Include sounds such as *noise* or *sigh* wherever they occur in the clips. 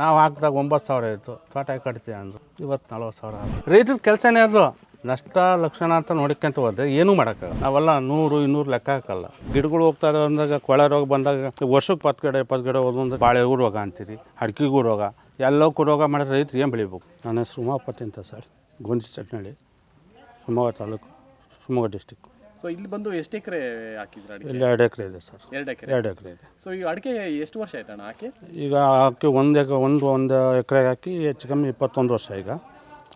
ನಾವು ಹಾಕಿದಾಗ ಒಂಬತ್ತು ಸಾವಿರ ಇತ್ತು. ತೋಟ ಕಟ್ತೀವಿ ಅಂದರು. ಇವತ್ತು ನಲ್ವತ್ತು ಸಾವಿರ ರೈತದ ಕೆಲಸನೇ ಅದು. ನಷ್ಟ, ಲಕ್ಷಣ ಅಂತ ನೋಡ್ಕೊಂತ ಹೋದ್ರೆ ಏನೂ ಮಾಡೋಕ್ಕಾಗಲ್ಲ. ನಾವೆಲ್ಲ ನೂರು, ಇನ್ನೂರು ಲೆಕ್ಕ ಹಾಕಲ್ಲ. ಗಿಡಗಳು ಹೋಗ್ತಾ ಅಂದಾಗ ಕೊಳೆ ರೋಗ ಬಂದಾಗ ವರ್ಷಕ್ಕೆ ಪತ್ತು ಗಿಡ, ಇಪ್ಪತ್ತು ಗಿಡ ಬಾಳೆ ಬಾಳೆಗೂ ರೋಗ ಅಂತೀರಿ, ಅಡಿಕೆಗೂ ರೋಗ. ಎಲ್ಲಕ್ಕೂ ರೋಗ ಮಾಡಿದ್ರೆ ರೈತರು ಏನು ಬೆಳಿಬೇಕು? ನನ್ನ ಹೆಸರು ಉಮಾಪತಿ ಅಂತ sir. Gonji Chatnalli, Shivamogga taluk, Shivamogga district so ಇಲ್ಲಿ ಬಂದು ಎಷ್ಟು ಎಕರೆ ಹಾಕಿದ್ರ ಅಡಿಕೆ? ಇಲ್ಲಿ ಎರಡು ಎಕರೆ ಇದೆ ಸರ್. ಎರಡು ಎಕರೆ? ಎರಡು ಎಕರೆ ಇದೆ. ಸೊ ಈಗ ಅಡಿಕೆ ಎಷ್ಟು ವರ್ಷ ಆಯ್ತಣ್ಣ ಹಾಕಿ? ಈಗ ಹಾಕಿ ಒಂದು ಎಕ ಒಂದು ಒಂದು ಎಕರೆ ಹಾಕಿ ಹೆಚ್ಚು ಕಮ್ಮಿ ಇಪ್ಪತ್ತೊಂದು ವರ್ಷ ಈಗ.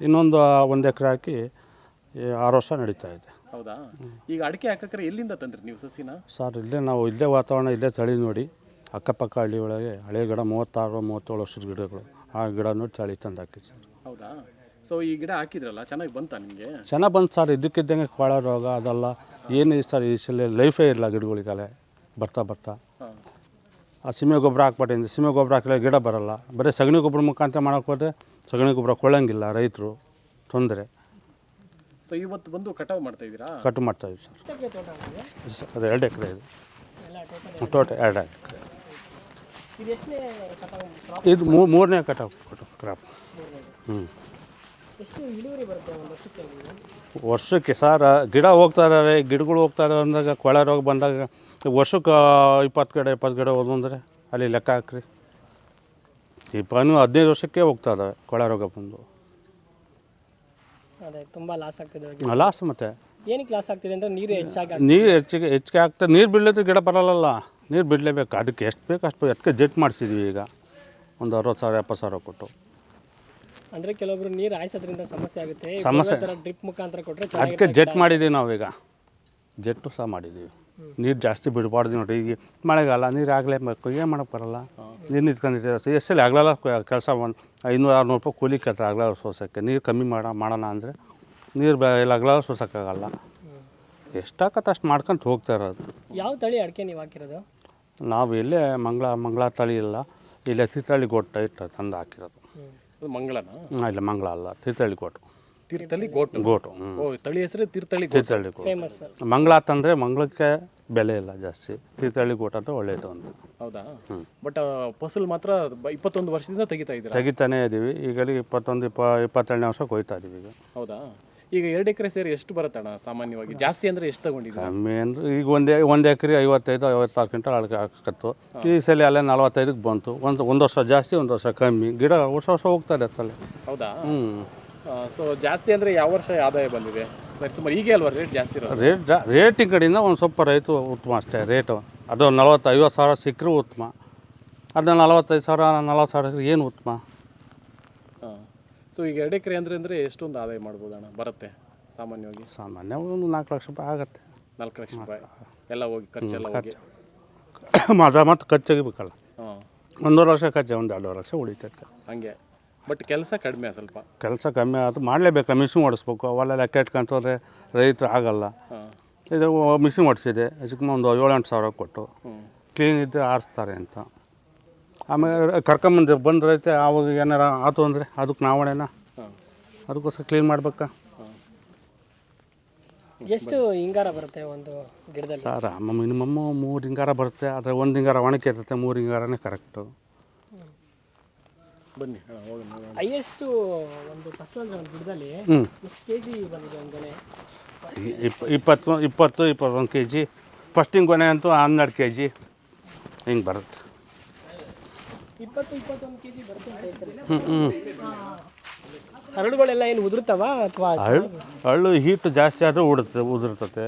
ಇನ್ನೊಂದು ಒಂದು ಎಕರೆ ಹಾಕಿ ಈ ಆರು ವರ್ಷ ನಡೀತಾ ಇದೆ. ಹೌದಾ? ಈಗ ಅಡಿಕೆ ಹಾಕಕ್ರೆ ಎಲ್ಲಿಂದ ತಂದ್ರಿ ನೀವು ಸಸಿನ? ಸರ್ ಇಲ್ಲೇ ನಾವು ಇಲ್ಲೇ ವಾತಾವರಣ ಇಲ್ಲೇ ತಳಿ ನೋಡಿ. ಅಕ್ಕಪಕ್ಕ ಹಳ್ಳಿ ಒಳಗೆ ಹಳೆ ಗಿಡ ಮೂವತ್ತಾರು ಮೂವತ್ತೇಳು ವರ್ಷದ ಗಿಡಗಳು. ಆ ಗಿಡ ನೋಡಿ ತಳಿ ತಂದು ಹಾಕಿ ಸರ್. ಹೌದಾ? ಸೊ ಈ ಗಿಡ ಹಾಕಿದ್ರಲ್ಲ ಚೆನ್ನಾಗಿ ಬಂತಾ ನಿಮಗೆ? ಚೆನ್ನಾಗಿ ಬಂತು ಸರ್. ಇದಕ್ಕಿದ್ದಂಗೆ ಕೊಳ ರೋಗ ಅದೆಲ್ಲ ಏನು ಸರ್ ಈ ಸಲ ಲೈಫೇ ಇಲ್ಲ ಗಿಡಗಳಿಗೆಲ್ಲ. ಬರ್ತಾ ಬರ್ತಾ. ಆ ಸೀಮೆ ಗೊಬ್ಬರ ಹಾಕ್ಬಿಟ್ಟಿಂದ ಸೀಮೆ ಗೊಬ್ಬರ ಹಾಕಿದ್ರೆ ಗಿಡ ಬರಲ್ಲ. ಬರೀ ಸಗಣಿ ಗೊಬ್ಬರ ಮುಖಾಂತರ ಮಾಡೋಕೆ ಹೋದ್ರೆ ಸಗಣಿ ಗೊಬ್ಬರ ಕೊಳ್ಳಂಗಿಲ್ಲ ರೈತರು. ತೊಂದರೆ. ಸೊ ಇವತ್ತು ಬಂದು ಕಟಾವು ಮಾಡ್ತಾ ಇದ್ದೀರಾ? ಕಟ್ ಮಾಡ್ತಾ ಇದ್ದೀವಿ ಸರ್. ಅದು ಎರಡು ಎಕರೆ ಇದೆ. ತೋಟ ಎರಡು ಎಕರೆ. ಇದು ಮೂರನೇ ಕಟಾವು ಕಟಾವು ಕ್ರಾಪ್ ಹ್ಞೂ ವರ್ಷಕ್ಕೆ? ಸರ್ ಗಿಡ ಹೋಗ್ತಾ ಇದ್ದಾವೆ ಗಿಡಗಳು ಹೋಗ್ತಾ ಇದಾವೆ ಅಂದಾಗ ಕೊಳೆ ರೋಗ ಬಂದಾಗ ವರ್ಷಕ್ಕೆ ಇಪ್ಪತ್ತು ಗಿಡ ಇಪ್ಪತ್ತು ಗಿಡ ಹೋದಂದ್ರೆ ಅಲ್ಲಿ ಲೆಕ್ಕ ಹಾಕ್ರಿ. ಇಪ್ಪನು ಹದಿನೈದು ವರ್ಷಕ್ಕೆ ಹೋಗ್ತಾ ಇದಾವೆ ಕೊಳೆ ರೋಗ ಬಂದು. ಅದೇ ತುಂಬ ಲಾಸ್ ಆಗ್ತಿದೆ ಲಾಸ್ ಮತ್ತೆ. ಏನಕ್ಕೆ ಲಾಸ್ ಆಗ್ತಿದೆ ಅಂದರೆ ನೀರು ಹೆಚ್ಚಾಗಿ ನೀರು ಹೆಚ್ಚಿಗೆ ಹೆಚ್ಚಿಗೆ ಆಗ್ತದೆ ನೀರು ಬಿಡ್ಲಿದ್ರೆ ಗಿಡ ಬರಲ್ಲ ನೀರು ಬಿಡಲೇಬೇಕು. ಅದಕ್ಕೆ ಎಷ್ಟು ಬೇಕು ಅಷ್ಟು ಅದಕ್ಕೆ ಜೆಟ್ ಮಾಡಿಸಿದ್ವಿ ಈಗ. ಒಂದು ಅರವತ್ತು ಸಾವಿರ ಎಪ್ಪತ್ತು ಸಾವಿರ ಕೊಟ್ಟು. ಅಂದ್ರೆ ಕೆಲವೊಬ್ರು ನೀರು ಹಾಯಿಸೋದ್ರಿಂದ ಸಮಸ್ಯೆ ಆಗುತ್ತೆ. ಸಮಸ್ಯೆ. ಡ್ರಿಪ್ ಮುಖಾಂತರ ಕೊಟ್ಟರೆ ಅದಕ್ಕೆ ಜೆಟ್ ಮಾಡಿದ್ದೀವಿ ನಾವೀಗ. ಜೆಟ್ಟು ಸಹ ಮಾಡಿದ್ದೀವಿ ನೀರು ಜಾಸ್ತಿ ಬಿಡಬಾರ್ದು ನೋಡಿ. ಈಗ ಮಳೆಗಾಲ ನೀರು ಆಗಲೇಬೇಕು ಏನು ಮಾಡೋಕ್ಕೆ ಬರಲ್ಲ? ನೀರು ನಿಂತ್ಕೊಂಡಿರ್ತೀವಿ ಎಸ್ ಎಲ್ಲಿ ಆಗಲ್ಲ ಕೆಲಸ ಒಂದು ಐನೂರು ಆರುನೂರು ರೂಪಾಯಿ ಕೂಲಿ ಕೇಳ್ತಾರೆ ಆಗಲ ಸೋಸೋಕ್ಕೆ. ನೀರು ಕಮ್ಮಿ ಮಾಡ ಮಾಡೋಣ ಅಂದರೆ ನೀರು ಬ ಇಲ್ಲ ಆಗಲ್ಲ. ಸೋಸೋಕ್ಕಾಗಲ್ಲ ಎಷ್ಟಾಗತ್ತೆ ಅಷ್ಟು ಮಾಡ್ಕೊಂತ ಹೋಗ್ತಾ ಇರೋದು. ಯಾವ ತಳಿ ಅಡಿಕೆ ನೀವು ಹಾಕಿರೋದು? ನಾವು ಇಲ್ಲೇ ಮಂಗಳ ಮಂಗಳ ತಳಿ ಇಲ್ಲ. ಇಲ್ಲೇ ತೀರ್ಥಹಳ್ಳಿ ಗೊಟ್ಟ ಇಟ್ಟು ತಂದು ಹಾಕಿರೋದು. ಅದು ಮಂಗಳನ? ಹಾಂ ಇಲ್ಲ ಮಂಗಳ ಅಲ್ಲ ತೀರ್ಥಹಳ್ಳಿ ಕೋಟು. ತೀರ್ಥಳ್ಳಿ ಗೋಟು ಗೋಟು ಓ ತಳಿ ಹೆಸರು ತೀರ್ಥಳ್ಳಿ ಗೋಟು ತೀರ್ಥಹಳ್ಳಿ ಫೇಮಸ್ ಮಂಗಳ ಅಂತಂದರೆ ಮಂಗಳಕ್ಕೆ ಬೆಲೆ ಇಲ್ಲ ಜಾಸ್ತಿ. ತೀರ್ಥಹಳ್ಳಿ ಕೋಟ ಅಂತ ಒಳ್ಳೆಯದು ಅಂತ. ಹೌದಾ? ಬಟ್ ಫಸಲು ಮಾತ್ರ ಬ- ಇಪ್ಪತ್ತೊಂದು ವರ್ಷದಿಂದ ತೆಗಿತಾ ಇದ್ದೀರಾ? ತೆಗಿತಾನೇ ಇದ್ದೀವಿ ಈಗಲೇ ಇಪ್ಪತ್ತೊಂದು ಇಪ್ಪ ಇಪ್ಪತ್ತೆರಡನೇ ವರ್ಷಕ್ಕೆ ಕೊಯ್ತಾ ಇದ್ದೀವಿ ಈಗ. ಹೌದಾ? ಈಗ ಎರಡು ಎಕರೆ ಸೇರಿ ಎಷ್ಟು ಬರುತ್ತಣ್ಣ ಸಾಮಾನ್ಯವಾಗಿ? ಜಾಸ್ತಿ ಅಂದ್ರೆ ಎಷ್ಟು ತಗೊಂಡಿದ್ದೀರಾ? ಕಮ್ಮಿ ಅಂದ್ರೆ ಈಗ ಒಂದೇ ಒಂದು ಎಕರೆ ಐವತ್ತೈದು ಐವತ್ತಾರು ಕ್ವಿಂಟಲ್ ಅಳಕೆ ಹಾಕತ್ತು. ಈ ಸಲ ಅಲ್ಲೇ ನಲವತ್ತೈದಕ್ಕೆ ಬಂತು. ಒಂದು ಒಂದು ವರ್ಷ ಜಾಸ್ತಿ ಒಂದು ವರ್ಷ ಕಮ್ಮಿ. ಗಿಡ ವರ್ಷ ವರ್ಷ ಹೋಗ್ತಾ ಅತ್ತಲ್ಲಿ. ಹೌದಾ? ಹ್ಞೂ ಸೊ ಜಾಸ್ತಿ ಅಂದ್ರೆ ಯಾವ ವರ್ಷ ಆದಾಯ ಬಂದಿದೆ? ಸರಿ ಸುಮಾರು ಹೀಗೆ ಅಲ್ವಾ ರೇಟ್ ಜಾಸ್ತಿ ಇರೋದು? ರೇಟ್ ಜಾ ರೇಟಿಂಗ್ ಕಡೆಯಿಂದ ಒಂದು ಸ್ವಲ್ಪ ರೈತು ಉತ್ತಮ ಅಷ್ಟೇ ರೇಟು ಅದು ನಲವತ್ತು ಐವತ್ತು ಸಾವಿರ ಸಿಕ್ಕರೂ ಉತ್ತಮ. ಅದನ್ನ ನಲವತ್ತೈದು ಸಾವಿರ ನಲವತ್ತು ಸಾವಿರ ಏನು ಉತ್ತಮ? ಸೊ ಈಗ ಎರಡು ಎಕರೆ ಅಂದರೆ ಅಂದರೆ ಎಷ್ಟೊಂದು ಆದಾಯ ಮಾಡ್ಬೋದಣ್ಣ ಬರುತ್ತೆ ಸಾಮಾನ್ಯವಾಗಿ? ಸಾಮಾನ್ಯವಾಗಿ ಒಂದು ನಾಲ್ಕು ಲಕ್ಷ ರೂಪಾಯಿ ಆಗುತ್ತೆ. ನಾಲ್ಕು ಲಕ್ಷ ರೂಪಾಯಿ. ಎಲ್ಲ ಹೋಗಿ ಖರ್ಚೆಲ್ಲ ಹೋಗಿ. *coughs* ಅದ ಮತ್ತು ಖರ್ಚಾಗಿಬೇಕಲ್ಲ. ಹಾಂ. ಒಂದೂವರೆ ಲಕ್ಷ ಖರ್ಚು ಒಂದು ಎರಡೂವರೆ ಲಕ್ಷ ಉಳಿತೈತೆ. ಹಂಗೆ. ಬಟ್ ಕೆಲಸ ಕಡಿಮೆ ಸ್ವಲ್ಪ. ಕೆಲಸ ಕಮ್ಮಿ ಆಯ್ತು ಮಾಡಲೇಬೇಕು ಮಿಷಿನ್ ಓಡಿಸ್ಬೇಕು. ಅವೆಲ್ಲ ಲೆಕ್ಕ ಇಟ್ಕೊಂತಂದ್ರೆ ರೈತರು ಆಗಲ್ಲ. ಇದು ಮಿಷಿನ್ ಓಡಿಸಿದೆ ಅದಕ್ಕೆ ಒಂದು ಏಳು ಎಂಟು ಸಾವಿರ ಕೊಟ್ಟು. ಕ್ಲೀನ್ ಇದ್ದರೆ ಆರಿಸ್ತಾರೆ ಅಂತ. ಆಮೇಲೆ ಕರ್ಕೊಂಬಂದು ಬಂದ್ರೈತೆ ಆವಾಗ ಏನಾರ ಆತು ಅಂದರೆ ಅದಕ್ಕೆ ನಾವಣೆನ ಅದಕ್ಕೋಸ್ಕರ ಕ್ಲೀನ್ ಮಾಡ್ಬೇಕಾ? ಎಷ್ಟು ಹಿಂಗಾರ ಬರುತ್ತೆ ಒಂದು ಗಿಡದಲ್ಲಿ? ಸರ್ ಮಿನಿಮಮ್ ಮೂರು ಹಿಂಗಾರ ಬರುತ್ತೆ. ಆದರೆ ಒಂದು ಹಿಂಗಾರ ಒಣಕೆ ಇರುತ್ತೆ ಮೂರು ಹಿಂಗಾರನೇ ಕರೆಕ್ಟು ಬನ್ನಿ ಹೈಯೆಸ್ಟು ಒಂದು ಫಸಲ್ ಒಂದು ಗಿಡದಲ್ಲಿ ಹ್ಞೂ ಎಷ್ಟು ಕೆ ಜಿ ಬಂದಿದೆ ಒಂದು ಗೊನೆ ಇಪ್ಪ ಇಪ್ಪತ್ತು ಇಪ್ಪತ್ತು ಇಪ್ಪತ್ತೊಂದು ಕೆ ಜಿ ಫಸ್ಟಿಂಗ್ ಕೊನೆ ಅಂತೂ ಹನ್ನೆರಡು ಕೆ ಜಿ ಹಿಂಗೆ ಬರುತ್ತೆ. ಇಪ್ಪತ್ತು ಇಪ್ಪತ್ತೊಂದು ಕೆ ಜಿ ಬರುತ್ತೆ ಅಂತ ಹೇಳ್ತಾರೆ ಹ್ಞೂ ಹ್ಞೂ ಹರಳುಗಳೆಲ್ಲ ಏನು ಉದುರ್ತಾವ ಅಥವಾ ಹಳ್ಳು ಹಳ್ಳು ಹೀಟು ಜಾಸ್ತಿ ಆದರೆ ಉಡುತ್ತೆ ಉದುರ್ತತೆ.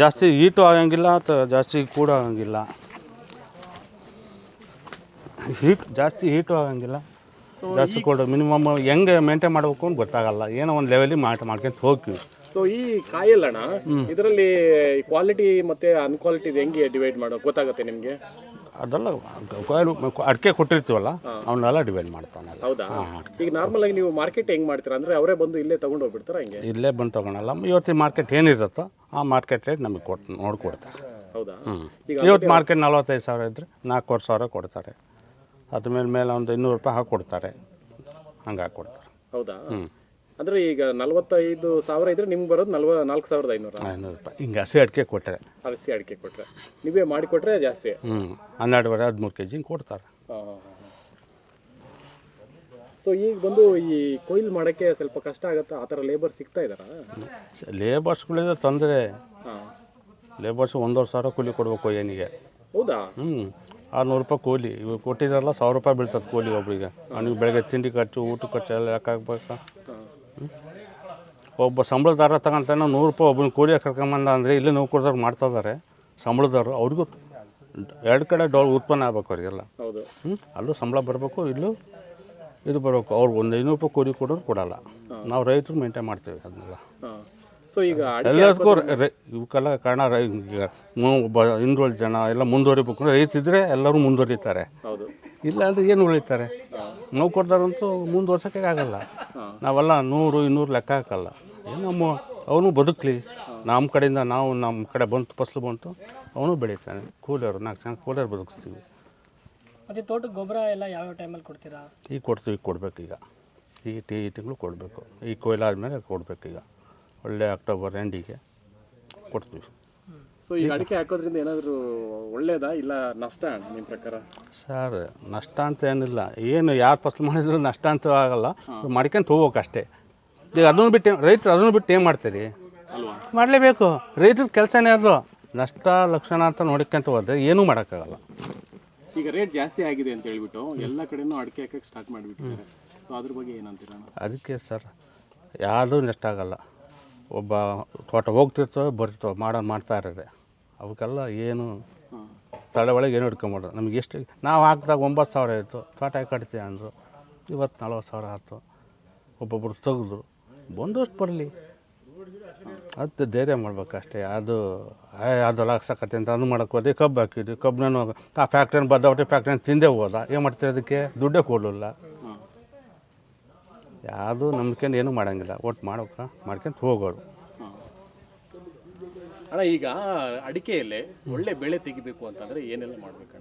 ಜಾಸ್ತಿ ಹೀಟು ಆಗಂಗಿಲ್ಲ ಅಥವಾ ಜಾಸ್ತಿ ಕೂಡ ಆಗಂಗಿಲ್ಲ. ಹೀಟ್ ಜಾಸ್ತಿ ಹೀಟು ಆಗಂಗಿಲ್ಲ. ಜಾಸ್ತಿ ಕೂಡ ಮಿನಿಮಮ್ ಹೆಂಗೆ ಮೇಂಟೈನ್ ಮಾಡಬೇಕು ಅಂತ ಗೊತ್ತಾಗಲ್ಲ. ಏನೋ ಒಂದು ಲೆವೆಲಿಗೆ ಮಾಟ ಮಾಡ್ಕೊಂತ ಹೋಗ್ತೀವಿ. ಸೊ ಈ ಕಾಯಲ್ಲಣ್ಣ ಇದರಲ್ಲಿ ಕ್ವಾಲಿಟಿ ಮತ್ತೆ ಅನ್ಕ್ವಾಲಿಟಿ ಹೆಂಗೆ ಡಿವೈಡ್ ಮಾಡೋ ಗೊತ್ತಾಗುತ್ತೆ ನಿಮಗೆ? ಅದೆಲ್ಲ ಅಡಿಕೆ ಕೊಟ್ಟಿರ್ತೀವಲ್ಲ ಅವನ್ನೆಲ್ಲ ಡಿವೈಡ್ ಮಾಡ್ತಾನೆ ಹೌದಾ? ಈಗ ನಾರ್ಮಲ್ ಆಗಿ ನೀವು ಮಾರ್ಕೆಟ್ ಹೆಂಗ್ ಮಾಡ್ತೀರಾ? ಅಂದ್ರೆ ಅವರೇ ಬಂದು ಇಲ್ಲೇ ತಗೊಂಡು ಹೋಗ್ಬಿಡ್ತಾರೆ ಹಿಂಗೆ? ಇಲ್ಲೇ ಬಂದು ತೊಗೊಳಲ್ಲ. ಇವತ್ತಿನ ಮಾರ್ಕೆಟ್ ಏನಿರುತ್ತೋ ಆ ಮಾರ್ಕೆಟ್ ರೇಟ್ ನಮಗೆ ಕೊಟ್ಟು ನೋಡ್ಕೊಡ್ತಾರೆ. ಹೌದಾ? ಹ್ಞೂ ಇವತ್ತು ಮಾರ್ಕೆಟ್ ನಲ್ವತ್ತೈದು ಸಾವಿರ ಇದ್ದರೆ ನಾಲ್ಕೂವರೆ ಸಾವಿರ ಕೊಡ್ತಾರೆ. ಅದ್ರ ಮೇಲೆ ಮೇಲೆ ಒಂದು ಇನ್ನೂರು ರೂಪಾಯಿ ಹಾಕಿ ಕೊಡ್ತಾರೆ ಹಂಗೆ ಹಾಕಿ ಕೊಡ್ತಾರೆ ಹೌದಾ? ಹ್ಞೂ ಅಂದ್ರೆ ಈಗ ನಲವತ್ತೈದು ಸಾವಿರ ಇದ್ರೆ ನಿಮ್ಗೆ ಬರೋದು ನಲ್ವ ನಾಲ್ಕು ಸಾವಿರದ ಐನೂರ. ಐನೂರು ರೂಪಾಯಿ. ಹಿಂಗೆ ಹಸಿ ಅಡಿಕೆ ಕೊಟ್ಟರೆ ಹಸಿ ಅಡಿಕೆ ಕೊಟ್ಟರೆ ನೀವೇ ಮಾಡಿ ಕೊಟ್ರೆ ಜಾಸ್ತಿ. ಹ್ಞೂ ಹನ್ನೆರಡುವರೆ ಹದಿಮೂರು ಕೆ ಜಿ ಕೊಡ್ತಾರೆ. ಸೊ ಈಗ ಬಂದು ಈ ಕೊಯ್ಲು ಮಾಡೋಕ್ಕೆ ಸ್ವಲ್ಪ ಕಷ್ಟ ಆಗುತ್ತೆ? ಆ ಥರ ಲೇಬರ್ ಸಿಗ್ತಾ ಇದಾರಾ ಲೇಬರ್ಸ್ಗಳಿಂದ ತೊಂದರೆ. ಹಾಂ. ಲೇಬರ್ಸ್ ಒಂದೂವರೆ ಸಾವಿರ ಕೂಲಿ ಕೊಡಬೇಕು ಏನಿಗೆ. ಹೌದಾ? ಹ್ಞೂ ಆರುನೂರು ರೂಪಾಯಿ ಕೂಲಿ. ಇವಾಗ ಕೊಟ್ಟಿದ್ದಾರಲ್ಲ ಸಾವಿರ ರೂಪಾಯಿ ಬೀಳ್ತದೆ ಕೂಲಿ ಒಬ್ಬರಿಗೆ ಅವ್ನಿಗೆ ಬೆಳಗ್ಗೆ ತಿಂಡಿ ಖರ್ಚು ಊಟ ಖರ್ಚು ಎಲ್ಲ ಹಾಕ್ಬೇಕಾ? ಹಾಂ ಒಬ್ಬ ಸಂಬಳದಾರ ತಗೊಂತಾನೆ ನೂರು ರೂಪಾಯಿ ಒಬ್ಬನ ಕೂಲಿ ಕರ್ಕೊಂಬಂದ ಅಂದರೆ ಇಲ್ಲಿ ನೌಕರದವ್ರು ಮಾಡ್ತಾ ಇದ್ದಾರೆ ಸಂಬಳದವರು ಅವ್ರಿಗೂ ಎರಡು ಕಡೆ ಡೌ ಉತ್ಪನ್ನ ಆಗ್ಬೇಕು ಅವರಿಗೆಲ್ಲ. ಹ್ಞೂ ಅಲ್ಲೂ ಸಂಬಳ ಬರಬೇಕು ಇಲ್ಲೂ ಇದು ಬರಬೇಕು. ಅವ್ರಿಗೆ ಒಂದು ಐನೂರು ರೂಪಾಯಿ ಕೂಲಿ ಕೊಡೋರು ಕೊಡಲ್ಲ. ನಾವು ರೈತರು ಮೇಂಟೈನ್ ಮಾಡ್ತೀವಿ ಅದನ್ನೆಲ್ಲ. ಸೊ ಈಗ ಎಲ್ಲದಕ್ಕೂ ರೈ- ಇವಕ್ಕೆಲ್ಲ ಕಾರಣ ರೈ ಈಗ ಒಬ್ಬ ಇನ್ನೂರು ಜನ ಎಲ್ಲ ಮುಂದುವರಿಬೇಕು ರೈತಿದ್ರೆ ಎಲ್ಲರೂ ಮುಂದುವರಿತಾರೆ. ಇಲ್ಲ ಅಂದರೆ ಏನು ಉಳಿತಾರೆ? ನೌಕರದಾರಂತೂ ಮುಂದುವರ್ಸೋಕ್ಕೆ ಆಗಲ್ಲ ನಾವೆಲ್ಲ ನೂರು ಇನ್ನೂರು ಲೆಕ್ಕ ಹಾಕಲ್ಲ. ನಮ್ಮ ಅವನು ಬದುಕಲಿ. ನಮ್ಮ ಕಡೆಯಿಂದ ನಾವು ನಮ್ಮ ಕಡೆ ಬಂತು ಫಸಲು ಬಂತು ಅವನು ಬೆಳೀತಾನೆ. ಕೂಲರ್ ನಾಲ್ಕು ಜನ ಕೂಲರ್ ಬದುಕಿಸ್ತೀವಿ. ಮತ್ತು ತೋಟಕ್ಕೆ ಗೊಬ್ಬರ ಎಲ್ಲ ಯಾವ ಟೈಮಲ್ಲಿ ಕೊಡ್ತೀರಾ? ಈಗ ಕೊಡ್ತೀವಿ ಕೊಡ್ಬೇಕು ಈಗ. ಈ ಟಿ ಈ ತಿಂಗಳು ಕೊಡಬೇಕು. ಈ ಕೊಯ್ಲಾದ್ಮೇಲೆ ಕೊಡಬೇಕು ಈಗ. ಒಳ್ಳೆ ಅಕ್ಟೋಬರ್ ಎಂಡಿಗೆ ಕೊಡ್ತೀವಿ. ಸೊ ಈಗ ಅಡಿಕೆ ಹಾಕೋದ್ರಿಂದ ಏನಾದರೂ ಒಳ್ಳೇದಾ ಇಲ್ಲ ನಷ್ಟ ನಿಮ್ಮ ಪ್ರಕಾರ? ಸರ್ ನಷ್ಟ ಅಂತ ಏನಿಲ್ಲ. ಏನು ಯಾರು ಫಸಲು ಮಾಡಿದ್ರು ನಷ್ಟ ಅಂತ ಆಗಲ್ಲ. ಮಾಡ್ಕೊಂಡು ಹೋಗ್ಬೇಕು ಅಷ್ಟೇ ಈಗ ಅದನ್ನು ಬಿಟ್ಟು ರೈತರು ಅದನ್ನು ಬಿಟ್ಟು ಏನು ಮಾಡ್ತೀರಿ? ಅಲ್ವಾ ಮಾಡಲೇಬೇಕು. ರೈತರ ಕೆಲಸನೇ ಅದು. ನಷ್ಟ ಲಕ್ಷಣ ಅಂತ ನೋಡ್ಕೊಂತ ಹೋದ್ರೆ ಏನೂ ಮಾಡೋಕ್ಕಾಗಲ್ಲ. ಈಗ ರೇಟ್ ಜಾಸ್ತಿ ಆಗಿದೆ ಅಂತ ಹೇಳ್ಬಿಟ್ಟು ಎಲ್ಲ ಕಡೆನೂ ಅಡಿಕೆ ಹಾಕಕ್ಕೆ ಸ್ಟಾರ್ಟ್ ಮಾಡಿಬಿಟ್ಟಿದ್ದಾರೆ. ಸೊ ಅದ್ರ ಬಗ್ಗೆ ಏನಂತೀರ ಅದಕ್ಕೆ ಸರ್ ಯಾರೂ ನಷ್ಟ ಆಗಲ್ಲ. ಒಬ್ಬ ತೋಟ ಹೋಗ್ತಿರ್ತೋ ಬರ್ತಿರ್ತೋ ಮಾಡೋದು ಮಾಡ್ತಾ ಇರೋದೆ. ಅವಕ್ಕೆಲ್ಲ ಏನು ತಳ ಒಳಗೆ ಏನು ಹಿಡ್ಕೊಂಬೋದು ನಮ್ಗೆ ಎಷ್ಟು ನಾವು ಹಾಕಿದಾಗ ಒಂಬತ್ತು ಸಾವಿರ ಇತ್ತು ತೋಟ ಕಟ್ತೀವಿ ಅಂದರು ಇವತ್ತು ನಲ್ವತ್ತು ಸಾವಿರ ಆಯ್ತು. ಒಬ್ಬೊಬ್ರು ತೆಗೆದ್ರು. ಬಂದಷ್ಟು ಬರಲಿ. ಅದು ಧೈರ್ಯ ಮಾಡ್ಬೇಕಷ್ಟೇ. ಅದು ಅದೆಲ್ಲ ಹಾಕ್ಸಕತ್ತೆ ಅಂತ ಅದು ಮಾಡಕ್ಕೆ ಹೋದೆ ಕಬ್ಬು ಹಾಕಿದ್ವಿ ಕಬ್ಬನ್ನು ಆ ಫ್ಯಾಕ್ಟ್ರಿನ ಬದ್ದಾವಟ್ಟೆ ಫ್ಯಾಕ್ಟ್ರಿನ ತಿಂದೇ ಹೋದ. ಏನು ಮಾಡ್ತೀವಿ ಅದಕ್ಕೆ? ದುಡ್ಡೇ ಕೊಡಲಿಲ್ಲ. ಯಾವುದು ನಂಬ್ಕೊಂಡು ಏನೂ ಮಾಡೋಂಗಿಲ್ಲ. ಒಟ್ಟು ಮಾಡೋಕೆ ಮಾಡ್ಕೊಂತ ಹೋಗೋರು. ಅಣ್ಣ ಈಗ ಅಡಿಕೆಯಲ್ಲಿ ಒಳ್ಳೆ ಬೆಳೆ ತೆಗಿಬೇಕು ಅಂತಂದ್ರೆ ಏನೆಲ್ಲ ಮಾಡ್ಬೇಕು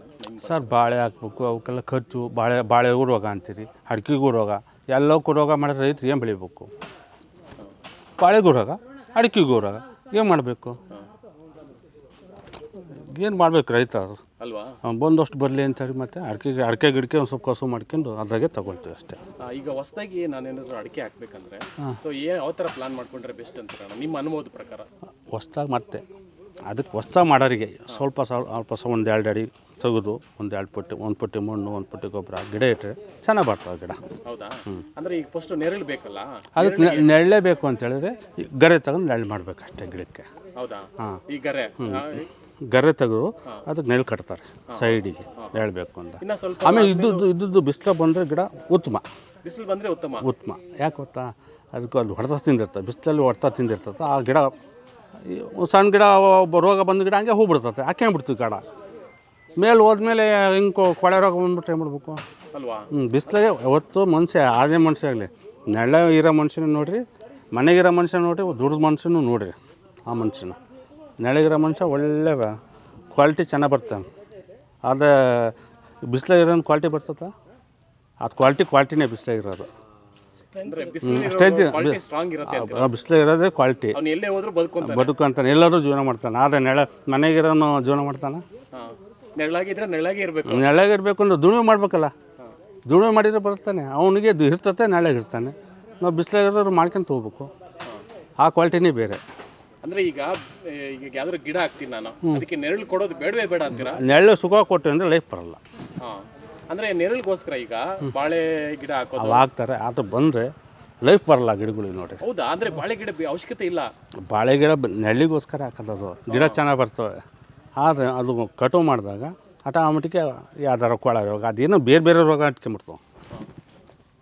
ಸರ್ ಬಾಳೆ ಹಾಕ್ಬೇಕು ಅವಕ್ಕೆಲ್ಲ ಖರ್ಚು ಬಾಳೆ ಬಾಳೆಗೂ ರೋಗ ಅಂತೀರಿ ಅಡಿಕೆಗೂ ರೋಗ ಎಲ್ಲಕ್ಕೂ ರೋಗ ಮಾಡಿದ್ರೆ ರೈತರು ಏನು ಬೆಳಿಬೇಕು? ಬಾಳೆಗೂ ರೋಗ ಅಡಿಕೆಗೂ ರೋಗ ಏನು ಮಾಡಬೇಕು? ಏನು ಮಾಡ್ಬೇಕು ರೈತ ಅಲ್ವಾ? ಅವ್ನು ಬಂದಷ್ಟು ಬರಲಿ ಹೇಳಿ ಮತ್ತೆ ಅಡಿಕೆ ಅಡಿಕೆ ಗಿಡಕೆ ಒಂದು ಸ್ವಲ್ಪ ಕಸು ಮಾಡ್ಕೊಂಡು ಅದ್ರಾಗೆ ತಗೊಳ್ತೀವಿ ಅಷ್ಟೇ. ಈಗ ಹೊಸದಾಗಿ ನಾನೇನಾದರೂ ಅಡಿಕೆ ಹಾಕ್ಬೇಕಂದ್ರೆ ಸೊ ಏ ಯಾವ ಥರ ಪ್ಲಾನ್ ಮಾಡ್ಕೊಂಡ್ರೆ ಬೆಸ್ಟ್ ಅಂತಾರೆ ನಿಮ್ಮ ಅನುಭವದ ಪ್ರಕಾರ? ಹೊಸ್ದಾಗಿ ಮತ್ತೆ. ಅದಕ್ಕೆ ಹೊಸ ಮಾಡೋರಿಗೆ ಸ್ವಲ್ಪ ಸ್ವಲ್ಪ ಒಂದು ಎರಡು ಅಡಿ ತೆಗೆದು ಒಂದು ಎರಡು ಪುಟ್ಟಿ ಒಂದು ಪುಟ್ಟಿ ಮಣ್ಣು ಒಂದು ಪುಟ್ಟಿ ಗೊಬ್ಬರ ಗಿಡ ಇಟ್ಟರೆ ಚೆನ್ನಾಗಿ ಬರ್ತವೆ ಗಿಡ. ಹೌದಾ? ಅಂದ್ರೆ ಈಗ ಫಸ್ಟ್ ನೆರಳು ಬೇಕಲ್ಲ? ಅದಕ್ಕೆ ನೆರಳೇ ಬೇಕು ಅಂತ ಹೇಳಿದ್ರೆ ಈ ಗರೆ ತಗೊಂಡು ನೆರಳು ಮಾಡ್ಬೇಕು ಅಷ್ಟೇ ಗಿಡಕ್ಕೆ. ಹೌದಾ? ಹಾಂ. ಈ ಗರೆ? ಗರೆ ತೆಗೆದು ಅದಕ್ಕೆ ನೆರಳು ಕಟ್ತಾರೆ ಸೈಡಿಗೆ ನೆರಳಬೇಕು ಅಂತ. ಆಮೇಲೆ ಇದ್ದದ್ದು ಇದ್ದದ್ದು ಬಿಸಿಲು ಬಂದರೆ ಗಿಡ ಉತ್ತಮ. ಬಿಸಿಲು ಬಂದರೆ ಉತ್ತಮ. ಉತ್ತಮ. ಯಾಕೆ ಗೊತ್ತಾ? ಅದಕ್ಕೆ ಅಲ್ಲಿ ಹೊಡೆತ ತಿಂದಿರ್ತದೆ. ಬಿಸಿಲಲ್ಲಿ ಹೊಡೆತ ತಿಂದಿರ್ತದೆ. ಆ ಗಿಡ ಸಣ್ಣ ಗಿಡ ಒಬ್ಬ ರೋಗ ಬಂದ ಗಿಡ ಹಂಗೆ ಹೂ ಬಿಡ್ತದೆ ಹಾಕ್ಕೊಂಡ್ಬಿಡ್ತೀವಿ ಗಾಡ ಮೇಲೆ ಹೋದ್ಮೇಲೆ ಹಿಂಗೆ ಕೊಳೆ ರೋಗ ಬಂದ್ಬಿಟ್ರೆ ಏನು ಮಾಡ್ಬೇಕು? ಅಲ್ವಾ? ಹ್ಞೂ ಬಿಸಿಲಾಗೆ ಯಾವತ್ತು ಮನುಷ್ಯ ಆದೇ ಮನುಷ್ಯ ಆಗಲಿ ನೆಳ್ಳ ಇರೋ ಮನುಷ್ಯನ ನೋಡಿರಿ ಮನೆಗಿರೋ ಮನುಷ್ಯ ನೋಡಿರಿ ದುಡ್ದು ಮನುಷ್ಯನೂ ನೋಡಿರಿ ಆ ಮನುಷ್ಯನ. ನೆಳಗಿರೋ ಮನುಷ್ಯ ಒಳ್ಳೆ ಕ್ವಾಲಿಟಿ ಚೆನ್ನಾಗಿ ಬರ್ತಾನೆ ಆದರೆ ಬಿಸಿಲಾಗಿರೋ ಕ್ವಾಲಿಟಿ ಬರ್ತದ ಅದು ಕ್ವಾಲಿಟಿ ಕ್ವಾಲಿಟಿನೇ ಬಿಸಿಲಾಗಿರೋದು ಅಂದ್ರೆ ಬಿಸಿಲು ಸ್ಟ್ರಾಂಗ್ ಇರುತ್ತೆ ಅಂತ. ಬಿಸಿಲಾಗಿರೋದೇ ಕ್ವಾಲಿಟಿ ಅವ್ನು ಎಲ್ಲೇ ಹೋದ್ರೂ ಬದುಕೊಂತ ಬದುಕು ಅಂತಾನೆ ಎಲ್ಲರೂ ಜೀವನ ಮಾಡ್ತಾನೆ. ಆದರೆ ನೆಳ ಮನೆಗಿರೋನು ಜೀವನ ಮಾಡ್ತಾನೆ? ನೆರಳಾಗಿದ್ರೆ ನೆರಳಾಗಿ ಇರಬೇಕು. ನೆಳಗಿರ್ಬೇಕು ಅಂದ್ರೆ ದುಡಿಮೆ ಮಾಡ್ಬೇಕಲ್ಲ. ದುಡಿಮೆ ಮಾಡಿದ್ರೆ ಬರ್ತಾನೆ ಅವನಿಗೆ ಇರ್ತತೆ ನೆಳಗೆ ಇರ್ತಾನೆ ನಾವು ಬಿಸಿಲಾಗಿರೋರು ಮಾಡ್ಕೊಂಡು ಹೋಗ್ಬೇಕು. ಆ ಕ್ವಾಲಿಟಿನೇ ಬೇರೆ. ಅಂದ್ರೆ ಈಗ ಈಗ ಯಾವ್ದಾದ್ರು ಗಿಡ ಹಾಕ್ತೀನಿ ನಾನು. ಅದಕ್ಕೆ ನೆರಳು ಕೊಡೋದು ಬೇಡವೇ ಬೇಡ ಅಂತೀರಾ? ನೆರಳು ಸುಖ ಕೊಟ್ಟು ಅಂದರೆ ಲೈಫ್ ಬರಲ್ಲ. ಅಂದ್ರೆ ನೆರಳಿಗೋಸ್ಕರ ಈಗ ಬಾಳೆ ಗಿಡ ಹಾಕೋದು. ಅವು ಆಗ್ತಾರೆ ಅದು ಬಂದರೆ ಲೈಫ್ ಬರಲ್ಲ ಗಿಡಗಳಿಗೆ ನೋಡಿ ಹೌದಾ? ಅಂದ್ರೆ ಬಾಳೆ ಗಿಡ ಬೆ- ಅವಶ್ಯಕತೆ ಇಲ್ಲ. ಬಾಳೆ ಗಿಡ ಬ- ನೆರಳಿಗೋಸ್ಕರ ಹಾಕೋದು ಗಿಡ ಚೆನ್ನಾಗಿ ಬರ್ತವೆ. ಆದರೆ ಅದು ಕಟಾವು ಮಾಡಿದಾಗ ಆಟೋಮೆಟಿಕ್ ಯಾವ್ದಾರ ಕೊಳ ರೋಗ ಅದೇನೋ ಬೇರೆ ಬೇರೆ ರೋಗ ಅಂಟ್ಕೊಂಬಿಡ್ತಾವೆ.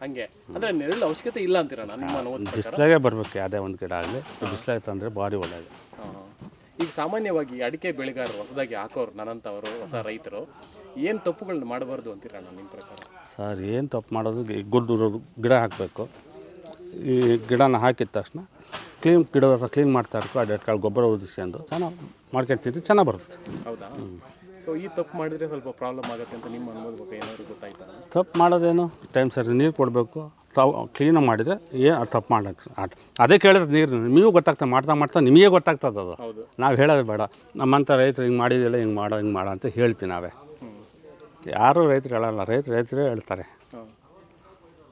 ಹಂಗೆ. ಅಂದ್ರೆ ನೆರಳು ಅವಶ್ಯಕತೆ ಇಲ್ಲ ಅಂತೀರಣ್ಣ ನಿಮ್ಮ ಅನುಭವದ ಪ್ರಕಾರ? ಬಿಸಿಲಾಗೆ ಬರಬೇಕು ಯಾವುದೇ ಒಂದು ಗಿಡ ಆಗಲಿ. ಬಿಸಿಲಾಗ ತಂದ್ರೆ ಭಾರಿ ಒಳ್ಳೆಯದು ಹಾ. ಈಗ ಸಾಮಾನ್ಯವಾಗಿ ಅಡಿಕೆ ಬೆಳೆಗಾರರು ಹೊಸದಾಗಿ ಹಾಕೋರು ನನ್ನಂತವರು ಹೊಸ ರೈತರು. ಏನು ತಪ್ಪುಗಳನ್ನ ಮಾಡಬಾರ್ದು ಅಂತೀರಣ್ಣ ನಿಮ್ಮ ಪ್ರಕಾರ? ಸರ್ ಏನು ತಪ್ಪು ಮಾಡೋದು? ಈ ಗುದ್ದು ಗಿಡ ಹಾಕಬೇಕು. ಈ ಗಿಡನ ಹಾಕಿದ ತಕ್ಷಣ ಕ್ಲೀನ್ ಗಿಡ ಕ್ಲೀನ್ ಮಾಡ್ತಾ ಇರ್ಬೇಕು. ಎರಡು ಕಾಳು ಗೊಬ್ಬರ ಉದಿಸ್ಕೊಂಡು ಚೆನ್ನಾಗಿ ಮಾಡ್ಕೊಂತಿದ್ರೆ ಚೆನ್ನಾಗಿ ಬರುತ್ತೆ. ಹೌದಾ? ಸೊ ಈ ತಪ್ಪು ಮಾಡಿದರೆ ಸ್ವಲ್ಪ ಪ್ರಾಬ್ಲಮ್ ಆಗುತ್ತೆ ಅಂತ ನಿಮ್ಮ ಅನುಭವದ ಬಗ್ಗೆ ಏನಾದರೂ ಗೊತ್ತಾಯ್ತಾ? ತಪ್ಪು ಮಾಡೋದೇನು? ಟೈಮ್ ಸರಿ ನೀರು ಕೊಡಬೇಕು. ತಾವು ಕ್ಲೀನಾಗಿ ಮಾಡಿದರೆ ಏನು ತಪ್ಪು ಮಾಡೋಕ್ಕೆ ಅದೇ ಕೇಳಿದ್ರೆ ನೀರು ನಿಮಗೂ ಗೊತ್ತಾಗ್ತದೆ ಮಾಡ್ತಾ ಮಾಡ್ತಾ ನಿಮಗೆ ಗೊತ್ತಾಗ್ತದೆ ಅದು ನಾವು ಹೇಳೋದು ಬೇಡ. ನಮ್ಮಂಥ ರೈತರು ಹಿಂಗೆ ಮಾಡಿದಿಲ್ಲ ಹಿಂಗೆ ಮಾಡೋ ಹಿಂಗೆ ಮಾಡೋ ಅಂತ ಹೇಳ್ತೀವಿ ನಾವೇ. ಯಾರೂ ರೈತರು ಹೇಳಲ್ಲ ರೈತರು ರೈತರೇ ಹೇಳ್ತಾರೆ.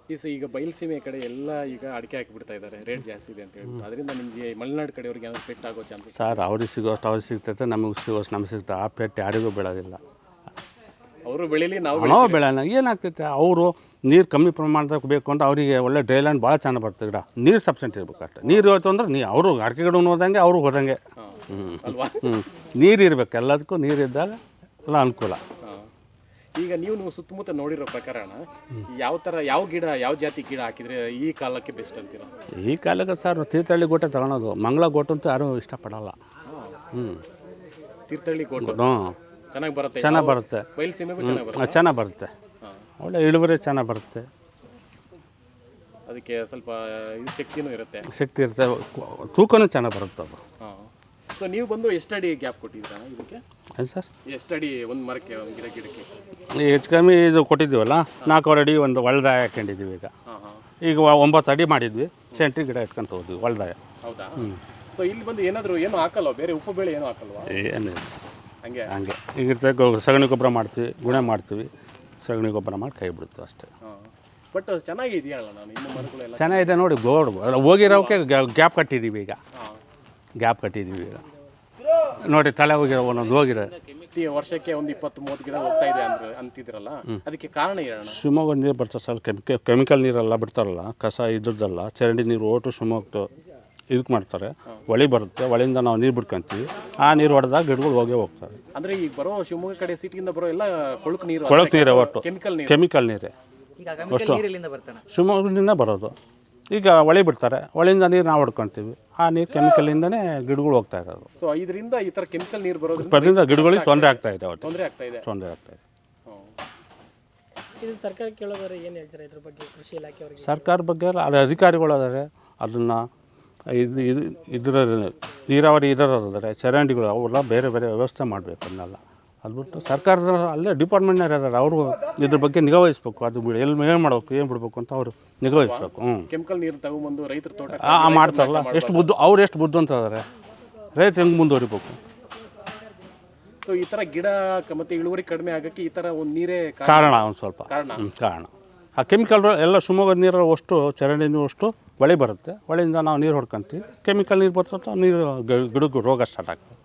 ಈ ಸ- ಈಗ ಬಯಲುಸೀಮೆ ಕಡೆ ಎಲ್ಲ ಈಗ ಅಡಿಕೆ ಹಾಕಿಬಿಡ್ತಾ ಇದ್ದಾರೆ ರೇಟ್ ಜಾಸ್ತಿ ಇದೆ ಅಂತ ಹೇಳಿ ಅದರಿಂದ ನಿಮಗೆ ಮಲೆನಾಡು ಕಡೆಯವ್ರಿಗೆ ಏನಾದ್ರು ಪೆಟ್ ಆಗೋ ಚಾನ್ಸ್ ಸರ್ ಅವ್ರಿಗೆ ಸಿಗೋಷ್ಟು ಅವ್ರಿಗೆ ಸಿಗ್ತೈತೆ ನಮಗೆ ಸಿಗೋಷ್ಟು ನಮ್ಗೆ ಸಿಗ್ತದೆ ಆ ಪೆಟ್ಟು ಯಾರಿಗೂ ಬೆಳೋದಿಲ್ಲ. ಅವರು ಬೆಳೀಲಿ ನಾವು ನಾವು ಬೆಳೆಯೋಣ ಏನಾಗ್ತೈತೆ? ಅವರು ನೀರು ಕಮ್ಮಿ ಪ್ರಮಾಣದಾಗ ಬೇಕು ಅಂತ ಅವರಿಗೆ ಒಳ್ಳೆ ಡ್ರೈಲ್ಯಾಂಡ್ ಭಾಳ ಚೆನ್ನಾಗಿ ಬರ್ತದೆ ಗಿಡ. ನೀರು ಸಬ್ಸೆಂಟ್ ಇರ್ಬೇಕು ಅಷ್ಟೇ. ನೀರು ಹೋಯ್ತು ಅಂದ್ರೆ ನೀ ಅವರು ಅಡಿಕೆ ಗಿಡ ಹೋದಂಗೆ. ಅವ್ರಿಗೆ ಹೋದಂಗೆ ಹ್ಞೂ ನೀರು ಇರಬೇಕು ಎಲ್ಲದಕ್ಕೂ ನೀರು ಇದ್ದಾಗ ಎಲ್ಲ ಅನುಕೂಲ. ಈಗ ನೀವು ನೀವು ಸುತ್ತಮುತ್ತ ನೋಡಿರೋ ಪ್ರಕಾರ ಯಾವ ಥರ ಯಾವ ಗಿಡ ಯಾವ ಜಾತಿ ಗಿಡ ಹಾಕಿದ್ರೆ ಈ ಕಾಲಕ್ಕೆ ಬೆಸ್ಟ್ ಅಂತೀರಾ? ಈ ಕಾಲಕ್ಕೆ ಸರ್ ತೀರ್ಥಹಳ್ಳಿ ಗೋಟೆ ತಗೊಳೋದು. ಮಂಗಳ ಗೋಟು ಅಂತೂ ಯಾರೂ ಇಷ್ಟಪಡಲ್ಲ. ಹ್ಞೂ ತೀರ್ಥಹಳ್ಳಿ ಗೋಟು. ಚೆನ್ನಾಗಿ ಬರುತ್ತೆ ಚೆನ್ನಾಗಿ ಬರುತ್ತೆ. ಬಯಲುಸೀಮೆಗೂ ಚೆನ್ನಾಗಿ ಬರುತ್ತೆ? ಚೆನ್ನಾಗಿ ಬರುತ್ತೆ. ಒಳ್ಳೆ ಇಳುವರಿ ಚೆನ್ನಾಗಿ ಬರುತ್ತೆ. ಅದಕ್ಕೆ ಸ್ವಲ್ಪ ಶಕ್ತಿನೂ ಇರುತ್ತೆ. ಶಕ್ತಿ ಇರುತ್ತೆ. ತೂಕನೂ ಚೆನ್ನಾಗಿ ಬರುತ್ತೆ ಅದು. ಸೊ ನೀವು ಬಂದು ಎಷ್ಟಡಿ ಗ್ಯಾಪ್ ಕೊಟ್ಟಿದ್ದೀರಾ ಇದಕ್ಕೆ? ಏನು ಸರ್. ಎಷ್ಟಡಿ ಒಂದು ಮರಕ್ಕೆ ಒಂದು ಗಿಡ ಗಿಡಕ್ಕೆ. ಈ ಹೆಚ್ಚು ಕಮ್ಮಿ ಇದು ಕೊಟ್ಟಿದ್ದೀವಲ್ಲ ನಾಲ್ಕೂವರೆ ಅಡಿ ಒಂದು ಒಳ್ದಾಯ ಹಾಕೊಂಡಿದ್ದೀವಿ ಈಗ. ಹಾಂ ಹಾಂ. ಈಗ ಒಂಬತ್ತು ಅಡಿ ಮಾಡಿದ್ವಿ ಸೆಂಟ್ರಿ ಗಿಡ ಇಟ್ಕೊಂತ ಹೋದ್ವಿ ಒಳ್ದಾಯ ಹೌದಾ? ಸೊ ಇಲ್ಲಿ ಬಂದು ಏನಾದರೂ ಏನು ಹಾಕಲ್ಲ ಬೇರೆ ಉಪ್ಪು ಬೇಳೆ ಏನೂ ಹಾಕಲ್ವಾ? ಏನಿಲ್ಲ ಸರ್. ಹಂಗೆ? ಹಂಗೆ. ಈಗ ಇರ್ತದೆ ಗೊ- ಸಗಣಿ ಗೊಬ್ಬರ ಮಾಡ್ತೀವಿ ಗುಣ ಮಾಡ್ತೀವಿ ಸಗಣಿ ಗೊಬ್ಬರ ಮಾಡಿ ಕೈ ಬಿಡ್ತೀವಿ ಅಷ್ಟೇ. ಹಾಂ. ಬಟ್ ಚೆನ್ನಾಗಿದೆಯಲ್ಲ ನಾನು ಇನ್ನು ಮರಗಳೆಲ್ಲ ಚೆನ್ನಾಗಿದೆ ನೋಡಿ ಗೋಡ್ ಹೋಗಿರೋಕೆ ಗ್ಯಾಪ್ ಕಟ್ಟಿದ್ದೀವಿ ಈಗ. ಹಾಂ. ಗ್ಯಾಪ್ ಕಟ್ಟಿದ್ದೀವಿ ಈಗ. ನೋಡಿ ತಲೆ ಹೋಗಿರೋ ಒಂದೊಂದು ಹೋಗಿರೋ ಪ್ರತಿ ವರ್ಷಕ್ಕೆ ಒಂದು ಇಪ್ಪತ್ತು ಮೂವತ್ತು ಗಿಡ ಹೋಗ್ತಾ ಇದೆ ಅಂದ್ರೆ ಅಂತಿದ್ರಲ್ಲ ಅದಕ್ಕೆ ಕಾರಣ ಏನು ಶಿವಮೊಗ್ಗ ನೀರು ಬರ್ತದೆ ಸರ್ ಕೆಮಿಕ ಕೆಮಿಕಲ್ ನೀರೆಲ್ಲ ಬಿಡ್ತಾರಲ್ಲ ಕಸ ಇದ್ರದ್ದಲ್ಲ ಚರಂಡಿ ನೀರು ಓಟು ಶಿವಮೊಗ್ಗ ಇದಕ್ಕೆ ಮಾಡ್ತಾರೆ. ಹೊಳಿ ಬರುತ್ತೆ ಹೊಳಿಯಿಂದ ನಾವು ನೀರು ಬಿಡ್ಕೊಂತೀವಿ ಆ ನೀರು ಹೊಡೆದಾಗ ಗಿಡಗಳು ಹೋಗೇ ಹೋಗ್ತವೆ. ಅಂದ್ರೆ ಈಗ ಬರೋ ಶಿವಮೊಗ್ಗ ಕಡೆ ಸಿಟಿಯಿಂದ ಬರೋ ಎಲ್ಲ ಕೊಳಕು ನೀರು ಕೊಳಕು ನೀರು ಒಟ್ಟು. ಕೆಮಿಕಲ್ ನೀರು. ಕೆಮಿಕಲ್ ನೀರೇ. ಈಗ ಕೆಮಿಕಲ್ ನೀರಿಲ್ಲಿಂದ ಬರ್ತಾನೆ ಶಿವಮೊಗ್ಗದಿಂದ ಬರೋದು. ಈಗ ಹೊಳೆ ಬಿಡ್ತಾರೆ. ಹೊಳೆಯಿಂದ ನೀರು ನಾವು ಹೊಡ್ಕೊತೀವಿ. ಆ ನೀರು ಕೆಮಿಕಲಿಂದನೇ ಗಿಡಗಳು ಹೋಗ್ತಾ ಇರೋದು. ಸೊ ಇದರಿಂದ ಈ ತರ ಕೆಮಿಕಲ್ ನೀರು ಬರೋದ್ರಿಂದ ಅದರಿಂದ ಗಿಡಗಳಿಗೆ ತೊಂದರೆ ಆಗ್ತಾ ಇದೆ. ಅವತ್ತು. ತೊಂದರೆ ಆಗ್ತಾ ಇದೆ. ತೊಂದರೆ ಆಗ್ತಾ ಇದೆ. ಸರ್ಕಾರ ಕೇಳೋದಾರೆ ಏನು ಹೇಳ್ತಾರೆ ಇದ್ರ ಬಗ್ಗೆ ಕೃಷಿ ಇಲಾಖೆಯವರಿಗೆ ಸರ್ಕಾರ ಬಗ್ಗೆ ಎಲ್ಲ ಅಲ್ಲಿ ಅಧಿಕಾರಿಗಳು ಅದಾರೆ. ಅದನ್ನು ಇದು ಇದು ಇದರ ನೀರಾವರಿ ಇದರ ಅದಾರೆ. ಚರಂಡಿಗಳು ಅವೆಲ್ಲ ಬೇರೆ ಬೇರೆ ವ್ಯವಸ್ಥೆ ಮಾಡಬೇಕು ಅದನ್ನೆಲ್ಲ. ಅದು ಬಿಟ್ಟು ಸರ್ಕಾರದ ಅಲ್ಲೇ ಡಿಪಾರ್ಟ್ಮೆಂಟ್ನಾರು ಯಾರು ಅವರು ಇದ್ರ ಬಗ್ಗೆ ನಿಗಾ ವಹಿಸ್ಬೇಕು ಅದು ಬಿಡಿ ಎಲ್ಲಿ ಏನು ಮಾಡಬೇಕು ಏನು ಬಿಡಬೇಕು ಅಂತ ಅವರು ನಿಗಾ ವಹಿಸ್ಬೇಕು ಹ್ಞೂ ಕೆಮಿಕಲ್ ನೀರು ತಗೊಂಬಂದು ರೈತರ ತೋಟ ಆ ಮಾಡ್ತಾರಲ್ಲ ಎಷ್ಟು ಬುದ್ಧು ಅವ್ರು ಎಷ್ಟು ಬುದ್ಧು ಅಂತ ಇದ್ದಾರೆ ರೈತ ಹೆಂಗೆ ಮುಂದುವರಿಬೇಕು? ಸೊ ಈ ಥರ ಗಿಡ ಮತ್ತು ಮತ್ತೆ ಇಳುವರಿ ಕಡಿಮೆ ಆಗೋಕ್ಕೆ ಈ ಥರ ಒಂದು ನೀರೇ ಕಾರಣ. ಒಂದು ಸ್ವಲ್ಪ. ಕಾರಣ. ಹ್ಮ್, ಕಾರಣ. ಆ ಕೆಮಿಕಲ್ ಎಲ್ಲ ಶಿವಮೊಗ್ಗದ ನೀರು ಅಷ್ಟು ಚರಂಡಿ ನೀರು ಅಷ್ಟು ಹೊಳೆ ಬರುತ್ತೆ. ಹೊಳೆಯಿಂದ ನಾವು ನೀರು ಹೊಡ್ಕೊಂತೀವಿ. ಕೆಮಿಕಲ್ ನೀರು ಬರ್ತದೆ ನೀರು ಗಿಡಕ್ಕೆ ರೋಗ ಸ್ಟಾರ್ಟ್ ಆಗ್ತದೆ.